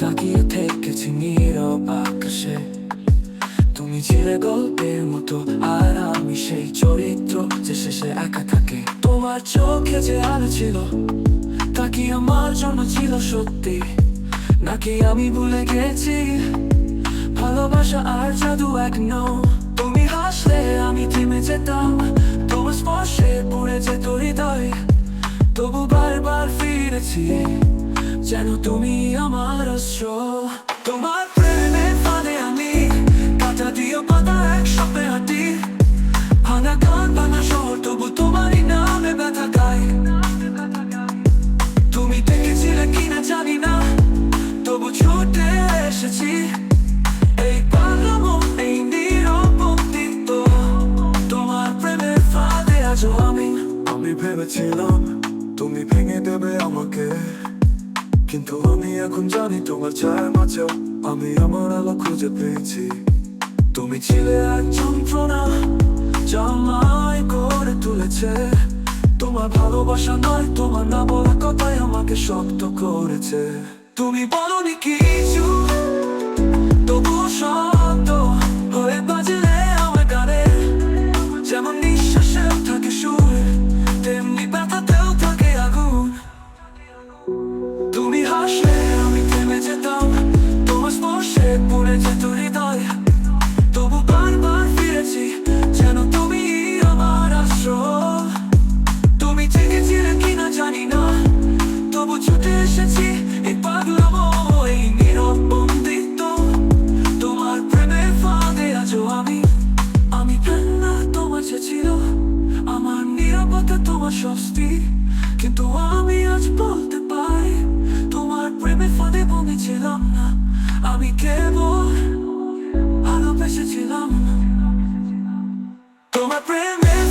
তাকিয়ে থেকেছি নীরব আকাশে। তুমি ছিলে গল্পের মতো, আর আমি সেই চরিত্র যে শেষে একা থাকে। তোমার চোখে যে আলো ছিল, তা কি আমার জন্য ছিল সত্যি? নাকি আমি ভুলে গেছি? ভালোবাসা আর জাদু এক নও তুমি হাসলে আমি থেমে যেতাম, তোমার স্পর্শে পড়ে যেত হৃদয়। তবু বারবার ফিরেছি, যেন তুমি আমার অস্ত্র। তোমার প্রেমে ফাঁদে আমি কাটা দিয়ে পাতা এক সপে হাঁটি। ভাঙা গান, ভাঙা শহর, তবু তোমারই নামে ব্যথা গাই। তুমি দেখেছিলে কিনা জানি না, তবু ছুটে এসেছি। এই পাগলামো এই নীরব বন্দিত্ব তোমার প্রেমের ফাঁদে আজও আমি। আমি ভেবেছিলাম কিন্তু আমি এখন জানি তোমার চায় মাঝেও আমি আমার আলো খুঁজে পেয়েছি। তুমি ছিলে এক যন্ত্রণা জামাই করে তুলেছে। তোমার ভালোবাসা নয়, তোমার না বলা কথাই আমাকে শক্ত করেছে। তুমি বলনি কিছু কিন্তু আমি আজ বলতে পারি তোমার প্রেমে ফাঁদে বনেছিলাম না আমি কেবল ভালোবেসেছিলাম তোমার প্রেমের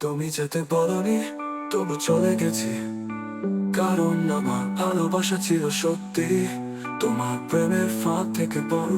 তুমি যেতে বলনি, তবু চলে গেছি। কারণ আমার ভালোবাসা ছিল সত্যি, তোমার প্রেমের ফাঁক থেকে বল।